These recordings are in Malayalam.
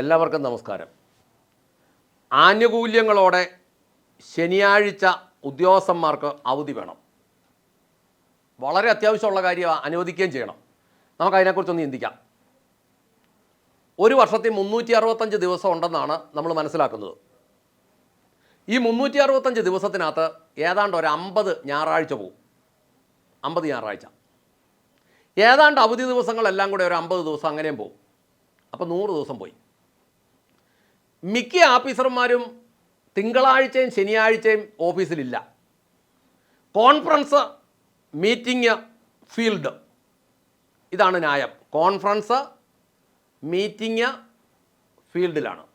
എല്ലാവർക്കും നമസ്കാരം. ആനുകൂല്യങ്ങളോടെ ശനിയാഴ്ച ഉദ്യോഗസ്ഥന്മാർക്ക് അവധി വേണം. വളരെ അത്യാവശ്യമുള്ള കാര്യം അനുവദിക്കുകയും ചെയ്യണം. നമുക്ക് അതിനെക്കുറിച്ചൊന്ന് ചിന്തിക്കാം. ഒരു വർഷത്തിൽ മുന്നൂറ്റി അറുപത്തഞ്ച് ദിവസം ഉണ്ടെന്നാണ് നമ്മൾ മനസ്സിലാക്കുന്നത്. ഈ മുന്നൂറ്റി അറുപത്തഞ്ച് ദിവസത്തിനകത്ത് ഏതാണ്ട് ഒരു അമ്പത് ഞായറാഴ്ച പോകും അമ്പത് ഞായറാഴ്ച. ഏതാണ്ട് അവധി ദിവസങ്ങളെല്ലാം കൂടെ ഒരു അമ്പത് ദിവസം അങ്ങനെയും പോകും അപ്പോൾ നൂറ് ദിവസം പോയി. മിക്ക ആഫീസർമാരും തിങ്കളാഴ്ചയും ശനിയാഴ്ചയും ഓഫീസിലില്ല. Conference meeting field. ഇതാണ് ന്യായം. കോൺഫറൻസ് മീറ്റിംഗ് ഫീൽഡിലാണ്.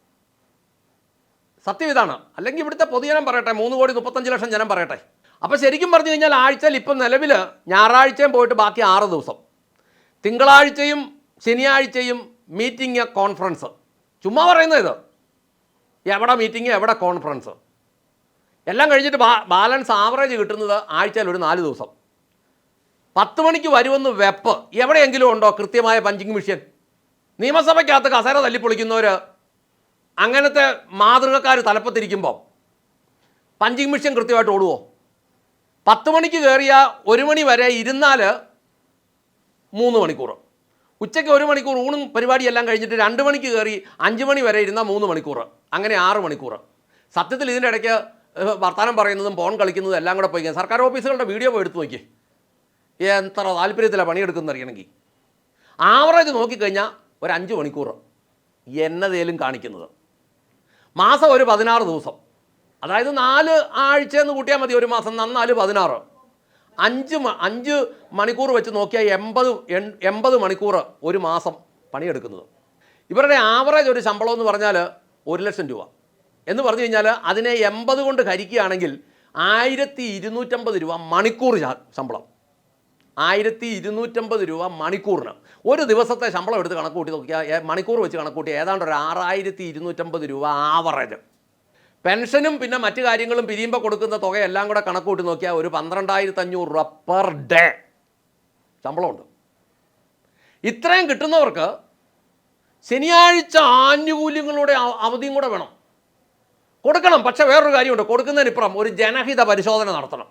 സത്യം ഇതാണ്. അല്ലെങ്കിൽ ഇവിടുത്തെ പൊതുജനം പറയട്ടെ മൂന്ന് കോടി മുപ്പത്തഞ്ച് ലക്ഷം ജനം പറയട്ടെ. അപ്പോൾ ശരിക്കും പറഞ്ഞു കഴിഞ്ഞാൽ ആഴ്ചയിൽ ഇപ്പം നിലവിൽ ഞായറാഴ്ചയും പോയിട്ട് ബാക്കി ആറ് ദിവസം. തിങ്കളാഴ്ചയും ശനിയാഴ്ചയും മീറ്റിംഗ് കോൺഫറൻസ്. ചുമ്മാ പറയുന്നത് ഇത്. എവിടെ മീറ്റിംഗ് എവിടെ കോൺഫറൻസ് എല്ലാം കഴിഞ്ഞിട്ട് ബാലൻസ് ആവറേജ് കിട്ടുന്നത് ആഴ്ചയിൽ ഒരു നാല് ദിവസം. പത്ത് മണിക്ക് വരുമെന്ന് വെപ്പ്. എവിടെയെങ്കിലും ഉണ്ടോ കൃത്യമായ പഞ്ചിങ് മിഷ്യൻ നിയമസഭയ്ക്കകത്ത് കസേര തല്ലിപ്പൊളിക്കുന്നവർ അങ്ങനത്തെ മാതൃകക്കാർ തലപ്പത്തിരിക്കുമ്പോൾ പഞ്ചിങ് മിഷ്യൻ കൃത്യമായിട്ട് ഓടുവോ? പത്ത് മണിക്ക് കയറിയ ഒരു മണി വരെ ഇരുന്നാൽ മൂന്ന് മണിക്കൂർ ഉച്ചയ്ക്ക് ഒരു മണിക്കൂർ ഊണും പരിപാടിയെല്ലാം കഴിഞ്ഞിട്ട് രണ്ട് മണിക്ക് കയറി അഞ്ച് മണി വരെ ഇരുന്നാൽ മൂന്ന് മണിക്കൂർ. അങ്ങനെ ആറ് മണിക്കൂർ. സത്യത്തിൽ ഇതിന്റെ ഇടയ്ക്ക് വർത്തമാനം പറയുന്നതും ഫോൺ കളിക്കുന്നതും എല്ലാം കൂടെ പോയി സർക്കാർ ഓഫീസുകളുടെ വീഡിയോ പോയി എടുത്ത് നോക്കി എത്ര താല്പര്യത്തിലാണ് പണിയെടുക്കുന്നത് അറിയണമെങ്കിൽ. ആവറേജ് നോക്കിക്കഴിഞ്ഞാൽ ഒരു അഞ്ച് മണിക്കൂർ എന്നതേലും കാണിക്കുന്നത്. മാസം ഒരു പതിനാറ് ദിവസം. അതായത് നാല് ആഴ്ച എന്ന് കൂട്ടിയാൽ മതി ഒരു മാസം. നന്നാൽ പതിനാറ്. അഞ്ച് അഞ്ച് മണിക്കൂർ വെച്ച് നോക്കിയാൽ എൺപത് എൺ- എൺപത് മണിക്കൂർ ഒരു മാസം പണിയെടുക്കുന്നത്. ഇവരുടെ ആവറേജ് ഒരു ശമ്പളം എന്ന് പറഞ്ഞാൽ ഒരു ലക്ഷം രൂപ. എന്ന് പറഞ്ഞു കഴിഞ്ഞാൽ അതിനെ എൺപത് കൊണ്ട് ഹരിക്കുകയാണെങ്കിൽ ആയിരത്തി ഇരുന്നൂറ്റമ്പത് രൂപ മണിക്കൂർ ശമ്പളം. ആയിരത്തി ഇരുന്നൂറ്റമ്പത് രൂപ മണിക്കൂറിന്. ഒരു ദിവസത്തെ ശമ്പളം എടുത്ത് കണക്കൂട്ടി നോക്കിയാൽ മണിക്കൂർ വെച്ച് കണക്കൂട്ടി ഏതാണ്ട് ഒരു ആറായിരത്തി ഇരുന്നൂറ്റമ്പത് രൂപ ആവറേജ് പെൻഷനും പിന്നെ മറ്റു കാര്യങ്ങളും പിരിയുമ്പോൾ കൊടുക്കുന്ന തുകയെല്ലാം കൂടെ കണക്ക് കൂട്ടി നോക്കിയാൽ ഒരു പന്ത്രണ്ടായിരത്തി അഞ്ഞൂറ് രൂപ പെർ ഡേ. ശമ്പളമുണ്ട്. ഇത്രയും കിട്ടുന്നവർക്ക് ശനിയാഴ്ച ആനുകൂല്യങ്ങളുടെ അവ- അവധിയും കൂടെ വേണം. കൊടുക്കണം പക്ഷേ വേറൊരു കാര്യമുണ്ട്. കൊടുക്കുന്നതിനിപ്പുറം ഒരു ജനഹിത പരിശോധന നടത്തണം.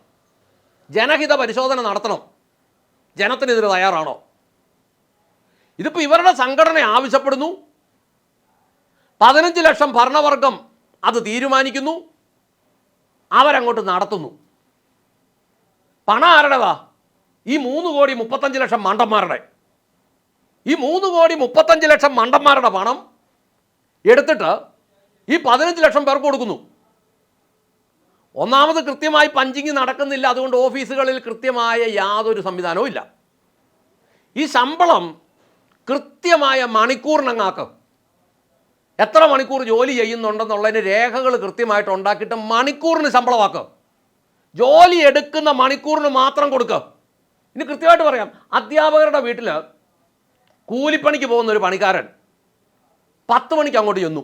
ജനഹിത പരിശോധന നടത്തണം. ജനത്തിന് ഇതിന് തയ്യാറാണോ? ഇതിപ്പോൾ ഇവരുടെ സംഘടന ആവശ്യപ്പെടുന്നു. പതിനഞ്ച് ലക്ഷം ഭരണവർഗം അത് തീരുമാനിക്കുന്നു. അവരങ്ങോട്ട് നടത്തുന്നു. പണം ആരുടേതാ ഈ മൂന്ന് കോടി മുപ്പത്തഞ്ച് ലക്ഷം മണ്ടന്മാരുടെ. ഈ മൂന്ന് കോടി മുപ്പത്തഞ്ച് ലക്ഷം മണ്ടന്മാരുടെ പണം എടുത്തിട്ട് ഈ പതിനഞ്ച് ലക്ഷം പേർക്ക് കൊടുക്കുന്നു. ഒന്നാമത് കൃത്യമായി പഞ്ചിങ് നടക്കുന്നില്ല. അതുകൊണ്ട് ഓഫീസുകളിൽ കൃത്യമായ യാതൊരു സംവിധാനവും ഇല്ല. ഈ ശമ്പളം കൃത്യമായ മണിക്കൂറിനങ്ങാക്കും. എത്ര മണിക്കൂർ ജോലി ചെയ്യുന്നുണ്ടെന്നുള്ളതിന് രേഖകൾ കൃത്യമായിട്ട് ഉണ്ടാക്കിയിട്ട് മണിക്കൂറിന് ശമ്പളമാക്കുക ജോലി എടുക്കുന്ന മണിക്കൂറിന് മാത്രം കൊടുക്കുക ഇനി കൃത്യമായിട്ട് പറയാം അധ്യാപകരുടെ വീട്ടിൽ കൂലിപ്പണിക്ക് പോകുന്ന ഒരു പണിക്കാരൻ പത്ത് മണിക്ക് അങ്ങോട്ട് ചെന്നു.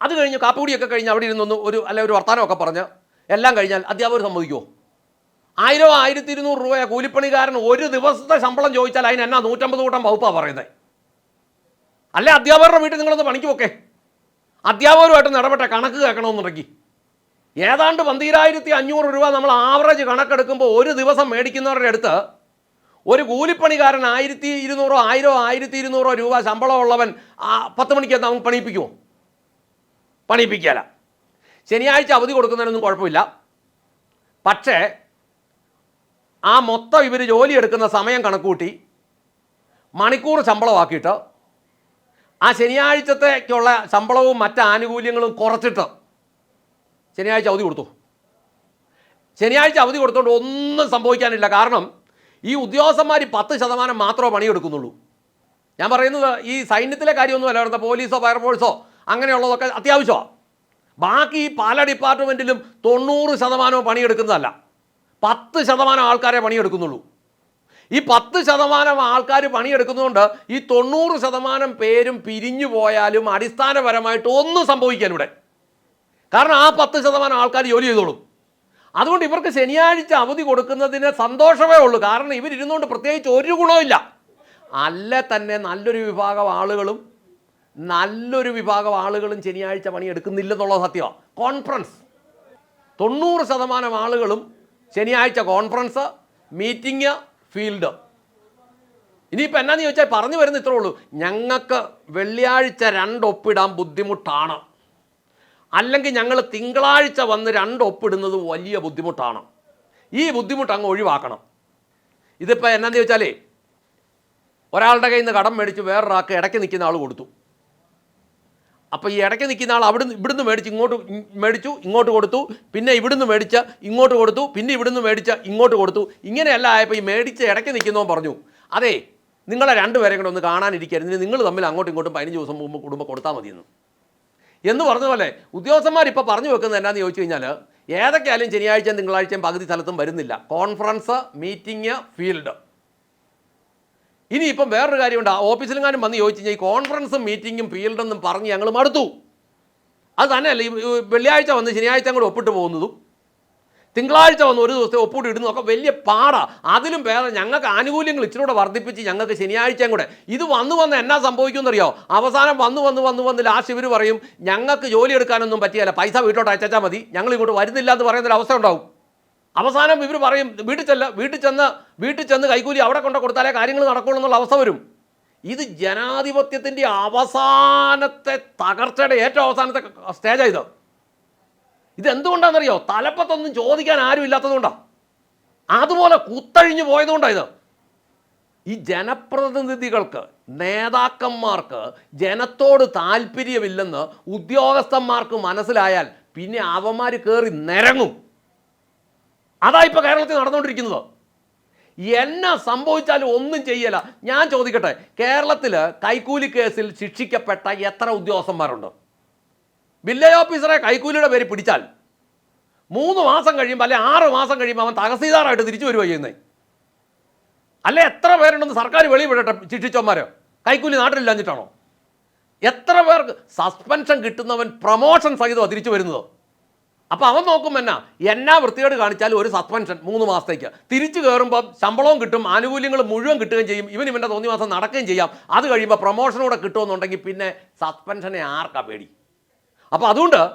അത് കഴിഞ്ഞ് കാപ്പുകുടിയൊക്കെ കഴിഞ്ഞ് അവിടെ ഇരുന്നൊന്ന് ഒരു അല്ല ഒരു വർത്തമാനമൊക്കെ പറഞ്ഞ് എല്ലാം കഴിഞ്ഞാൽ അധ്യാപകർ സമ്മതിക്കുമോ ആയിരം ആയിരത്തി ഇരുന്നൂറ് രൂപ കൂലിപ്പണിക്കാരൻ ഒരു ദിവസത്തെ ശമ്പളം ചോദിച്ചാൽ അതിന് എന്നാ നൂറ്റമ്പത് കൂട്ടം വകുപ്പാണ് പറയുന്നത് അല്ലെ അധ്യാപകരുടെ വീട്ടിൽ നിങ്ങളൊന്ന് പണിക്ക് പോക്കെ. അധ്യാപകരുമായിട്ട് ഇടപെട്ട കണക്ക് കേൾക്കണമെന്നുണ്ടെങ്കിൽ. ഏതാണ്ട് പന്തീരായിരത്തി അഞ്ഞൂറ് രൂപ നമ്മൾ ആവറേജ് കണക്കെടുക്കുമ്പോൾ ഒരു ദിവസം മേടിക്കുന്നവരുടെ അടുത്ത് ഒരു കൂലിപ്പണിക്കാരൻ ആയിരത്തി ഇരുന്നൂറോ ആയിരോ ആയിരത്തി ഇരുന്നൂറോ രൂപ ശമ്പളമുള്ളവൻ പത്ത് മണിക്ക് നമുക്ക് പണിയിപ്പിക്കുമോ പണിയിപ്പിക്കുകയല്ല. ശനിയാഴ്ച അവധി കൊടുക്കുന്നതിനൊന്നും കുഴപ്പമില്ല. പക്ഷേ ആ മൊത്തം ഇവർ ജോലിയെടുക്കുന്ന സമയം കണക്കൂട്ടി മണിക്കൂർ ശമ്പളമാക്കിയിട്ട് ആ ശനിയാഴ്ചത്തേക്കുള്ള ശമ്പളവും മറ്റ് ആനുകൂല്യങ്ങളും കുറച്ചിട്ട് ശനിയാഴ്ച അവധി കൊടുത്തു. ശനിയാഴ്ച അവധി കൊടുത്തുകൊണ്ട് ഒന്നും സംഭവിക്കാനില്ല. കാരണം ഈ ഉദ്യോഗസ്ഥന്മാർ പത്ത് ശതമാനം മാത്രമേ പണിയെടുക്കുന്നുള്ളൂ. ഞാൻ പറയുന്നത് ഈ സൈന്യത്തിലെ കാര്യമൊന്നുമല്ല അവിടുത്തെ പോലീസോ ഫയർഫോഴ്സോ അങ്ങനെയുള്ളതൊക്കെ അത്യാവശ്യമാണ് ബാക്കി പല ഡിപ്പാർട്ട്മെന്റിലും തൊണ്ണൂറ് ശതമാനവും പണിയെടുക്കുന്നതല്ല. പത്ത് ശതമാനം ആൾക്കാരെ പണിയെടുക്കുന്നുള്ളൂ. ഈ പത്ത് ശതമാനം ആൾക്കാർ പണിയെടുക്കുന്നതുകൊണ്ട് ഈ തൊണ്ണൂറ് ശതമാനം പേരും പിരിഞ്ഞു പോയാലും അടിസ്ഥാനപരമായിട്ട് ഒന്നും സംഭവിക്കാൻ ഇവിടെ. കാരണം ആ പത്ത് ശതമാനം ആൾക്കാർ ജോലി ചെയ്തോളും. അതുകൊണ്ട് ഇവർക്ക് ശനിയാഴ്ച അവധി കൊടുക്കുന്നതിന് സന്തോഷമേ ഉള്ളൂ. കാരണം ഇവരിരുന്നുകൊണ്ട് പ്രത്യേകിച്ച് ഒരു ഗുണവുമില്ല അല്ല തന്നെ നല്ലൊരു വിഭാഗം ആളുകളും നല്ലൊരു വിഭാഗം ആളുകളും ശനിയാഴ്ച പണി എടുക്കുന്നില്ലെന്നുള്ളത് സത്യമാണ് കോൺഫറൻസ്. തൊണ്ണൂറ് ശതമാനം ആളുകളും ശനിയാഴ്ച കോൺഫറൻസ് മീറ്റിംഗ് ഫീൽഡ് ഇനിയിപ്പോൾ എന്നാന്ന് ചോദിച്ചാൽ പറഞ്ഞു വരുന്ന ഇത്രേ ഉള്ളൂ. ഞങ്ങൾക്ക് വെള്ളിയാഴ്ച രണ്ട് ഒപ്പിടാൻ ബുദ്ധിമുട്ടാണ്. അല്ലെങ്കിൽ ഞങ്ങൾ തിങ്കളാഴ്ച വന്ന് രണ്ട് ഒപ്പിടുന്നത് വലിയ ബുദ്ധിമുട്ടാണ്. ഈ ബുദ്ധിമുട്ട് അങ്ങ് ഒഴിവാക്കണം. ഇതിപ്പോൾ എന്നാന്ന് ചോദിച്ചാലേ ഒരാളുടെ കയ്യിൽ നിന്ന് കടം മേടിച്ച് വേറൊരാൾക്ക് ഇടയ്ക്ക് നിൽക്കുന്ന ആൾ കൊടുത്തു. അപ്പോൾ ഈ ഇടയ്ക്ക് നിൽക്കുന്ന ആൾ അവിടുന്ന് ഇവിടുന്ന് മേടിച്ച് ഇങ്ങോട്ട് മേടിച്ചു ഇങ്ങോട്ട് കൊടുത്തു പിന്നെ ഇവിടുന്ന് മേടിച്ച ഇങ്ങോട്ട് കൊടുത്തു പിന്നെ ഇവിടുന്ന് മേടിച്ച ഇങ്ങോട്ട് കൊടുത്തു. ഇങ്ങനെയല്ല ആയപ്പോൾ ഈ മേടിച്ച ഇടയ്ക്ക് നിൽക്കുന്നവൻ പറഞ്ഞു അതെ നിങ്ങളെ രണ്ടുപേരെ കൂടെ ഒന്ന് കാണാനിരിക്കുകയായിരുന്നു. നിങ്ങൾ തമ്മിൽ അങ്ങോട്ടും ഇങ്ങോട്ടും പതിനഞ്ച് ദിവസം മുമ്പ് കുടുംബം കൊടുത്താൽ മതിയെന്ന്. എന്ന് പറഞ്ഞ പോലെ ഉദ്യോഗസ്ഥന്മാർ ഇപ്പോൾ പറഞ്ഞു വെക്കുന്നത് എന്നാന്ന് ചോദിച്ചു കഴിഞ്ഞാൽ ഏതൊക്കെയായാലും ശനിയാഴ്ചയും തിങ്കളാഴ്ചയും പകുതി സ്ഥലത്തും വരുന്നില്ല. Conference meeting field. ഇനിയിപ്പം വേറൊരു കാര്യമുണ്ട്. ഓഫീസിലെങ്ങാനും വന്ന് ചോദിച്ചു കഴിഞ്ഞാൽ ഈ കോൺഫറൻസും മീറ്റിങ്ങും ഫീൽഡെന്നും പറഞ്ഞ് ഞങ്ങൾ മടുത്തു. അത് തന്നെയല്ല ഈ വെള്ളിയാഴ്ച വന്ന് ശനിയാഴ്ച കൂടെ ഒപ്പിട്ട് പോകുന്നതും തിങ്കളാഴ്ച വന്ന് ഒരു ദിവസത്തെ ഒപ്പിട്ട് ഇടുന്നതൊക്കെ വലിയ പാടാ. അതിലും വേറെ ഞങ്ങൾക്ക് ആനുകൂല്യങ്ങൾ ഇച്ചിരി കൂടെ വർദ്ധിപ്പിച്ച് ഞങ്ങൾക്ക് ശനിയാഴ്ചയും കൂടെ. ഇത് വന്നു വന്ന് എന്നാ സംഭവിക്കുമെന്നറിയോ? അവസാനം വന്നു വന്ന് വന്ന് വന്ന് ലാസ്റ്റ് ഇവർ പറയും ഞങ്ങൾക്ക് ജോലി എടുക്കാനൊന്നും പറ്റിയല്ല. പൈസ വീട്ടോട്ട് അയച്ചാൽ മതി. ഞങ്ങൾ ഇങ്ങോട്ട് വരുന്നില്ല എന്ന് പറയുന്നൊരു അവസ്ഥ ഉണ്ടാവും. അവസാനം ഇവർ പറയും വീട്ടിൽ ചെല്ല വീട്ടിൽ ചെന്ന് വീട്ടിൽ ചെന്ന് കൈക്കൂലി അവിടെ കൊണ്ട് കൊടുത്താലേ കാര്യങ്ങൾ നടക്കുള്ളൂ എന്നുള്ള അവസ്ഥ വരും. ഇത് ജനാധിപത്യത്തിന്റെ അവസാനത്തെ തകർച്ചയുടെ ഏറ്റവും അവസാനത്തെ സ്റ്റേജാണ് ഇത്. ഇതെന്തുകൊണ്ടാണെന്നറിയോ തലപ്പത്തൊന്നും ചോദിക്കാൻ ആരും ഇല്ലാത്തതുകൊണ്ടാണ് അതുപോലെ കുത്തഴിഞ്ഞു പോയതുകൊണ്ടാണ് ഇത്. ഈ ജനപ്രതിനിധികൾക്ക് നേതാക്കന്മാർക്ക് ജനത്തോട് താല്പര്യമില്ലെന്ന് ഉദ്യോഗസ്ഥന്മാർക്ക് മനസ്സിലായാൽ പിന്നെ അവന്മാർ കയറി നിരങ്ങും. അതാ ഇപ്പോൾ കേരളത്തിൽ നടന്നുകൊണ്ടിരിക്കുന്നത്. എന്നാ സംഭവിച്ചാലും ഒന്നും ചെയ്യല. ഞാൻ ചോദിക്കട്ടെ കേരളത്തിൽ കൈക്കൂലി കേസിൽ ശിക്ഷിക്കപ്പെട്ട എത്ര ഉദ്യോഗസ്ഥന്മാരുണ്ട്? വില്ലേജ് ഓഫീസറെ കൈക്കൂലിയുടെ പേര് പിടിച്ചാൽ മൂന്ന് മാസം കഴിയുമ്പോൾ അല്ലെ ആറ് മാസം കഴിയുമ്പോൾ അവൻ തഹസീൽദാറായിട്ട് തിരിച്ചു വരുവോ ചെയ്യുന്നത് അല്ലെ എത്ര പേരുണ്ടെന്ന് സർക്കാർ വെളിവിടട്ടെ ശിക്ഷിച്ചോന്മാരോ കൈക്കൂലി നാട്ടിലില്ലാഞ്ഞിട്ടാണോ? എത്ര പേർക്ക് സസ്പെൻഷൻ കിട്ടുന്നവൻ പ്രൊമോഷൻ സഹിതമാണ് തിരിച്ചു വരുന്നത്? അപ്പോൾ അവൻ നോക്കും എന്നാ? എന്നാ വൃത്തികേട് കാണിച്ചാലും ഒരു സസ്പെൻഷൻ മൂന്ന് മാസത്തേക്ക്. തിരിച്ചു കയറുമ്പോൾ ശമ്പളവും കിട്ടും ആനുകൂല്യങ്ങൾ മുഴുവൻ കിട്ടുകയും ചെയ്യും. ഇവൻ ഇവന്റെ തോന്നി മാസം നടക്കുകയും ചെയ്യാം. അത് കഴിയുമ്പോൾ പ്രൊമോഷനൂടെ കിട്ടുമെന്നുണ്ടെങ്കിൽ പിന്നെ സസ്പെൻഷനെ ആർക്കാ പേടി? അപ്പോൾ അതുകൊണ്ട്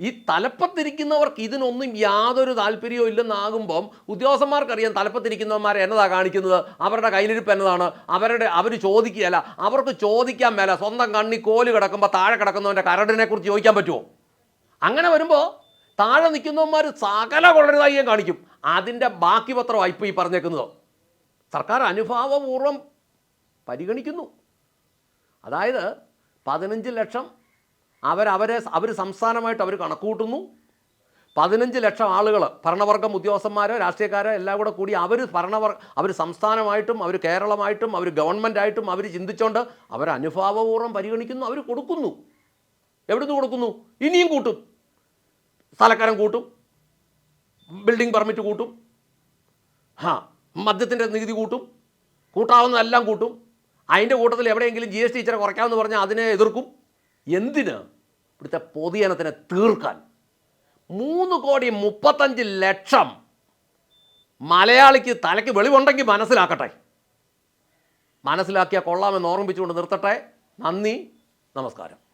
ഈ തലപ്പത്തിരിക്കുന്നവർക്ക് ഇതിനൊന്നും യാതൊരു താല്പര്യവും ഇല്ലെന്നാകുമ്പം ഉദ്യോഗസ്ഥന്മാർക്കറിയാം തലപ്പത്തിരിക്കുന്നവന്മാരെ എന്നതാ കാണിക്കുന്നത്? അവരുടെ കയ്യിലിരിപ്പ് എന്നതാണ്. അവരുടെ അവർ ചോദിക്കുകയല്ല. അവർക്ക് ചോദിക്കാൻ മേല. സ്വന്തം കണ്ണി കോൽ കിടക്കുമ്പോൾ താഴെ കിടക്കുന്നവന്റെ കരടിനെക്കുറിച്ച് ചോദിക്കാൻ പറ്റുമോ അങ്ങനെ വരുമ്പോൾ താഴെ നിൽക്കുന്നവന്മാർ സകല കൊള്ളരുതായിയും കാണിക്കും. അതിന്റെ ബാക്കി പത്രമാണ് ഇപ്പോൾ ഈ പറഞ്ഞേക്കുന്നതോ. സർക്കാർ അനുഭാവപൂർവം പരിഗണിക്കുന്നു. അതായത് പതിനഞ്ച് ലക്ഷം അവരവരെ അവർ സംസ്ഥാനമായിട്ട് അവർ കണക്കൂട്ടുന്നു പതിനഞ്ച് ലക്ഷം ആളുകൾ ഭരണവർഗം ഉദ്യോഗസ്ഥന്മാരോ രാഷ്ട്രീയക്കാരോ എല്ലാം കൂടെ കൂടി അവർ ഭരണവർ അവർ സംസ്ഥാനമായിട്ടും അവർ കേരളമായിട്ടും അവർ ഗവൺമെന്റായിട്ടും അവർ ചിന്തിച്ചുകൊണ്ട് അവർ അനുഭാവപൂർവം പരിഗണിക്കുന്നു അവർ കൊടുക്കുന്നു. എവിടുന്ന് കൊടുക്കുന്നു? ഇനിയും കൂട്ടും. സ്ഥലക്കാരൻ കൂട്ടും ബിൽഡിംഗ് പെർമിറ്റ് കൂട്ടും ഹാ മദ്യത്തിന്റെ നികുതി കൂട്ടും കൂട്ടാവുന്നതെല്ലാം കൂട്ടും. അതിന്റെ കൂട്ടത്തിൽ എവിടെയെങ്കിലും ജി എസ് ടി ഇച്ചിരി കുറയ്ക്കാമെന്ന് പറഞ്ഞാൽ അതിനെ എതിർക്കും. എന്തിന്? ഇവിടുത്തെ പൊതുജനത്തിനെ തീർക്കാൻ. മൂന്ന് കോടി മുപ്പത്തഞ്ച് ലക്ഷം മലയാളിക്ക് തലയ്ക്ക് വെളിവുണ്ടെങ്കിൽ മനസ്സിലാക്കട്ടെ. മനസ്സിലാക്കിയാൽ കൊള്ളാമെന്ന് ഓർമ്മിപ്പിച്ചുകൊണ്ട് നിർത്തട്ടെ. നന്ദി നമസ്കാരം.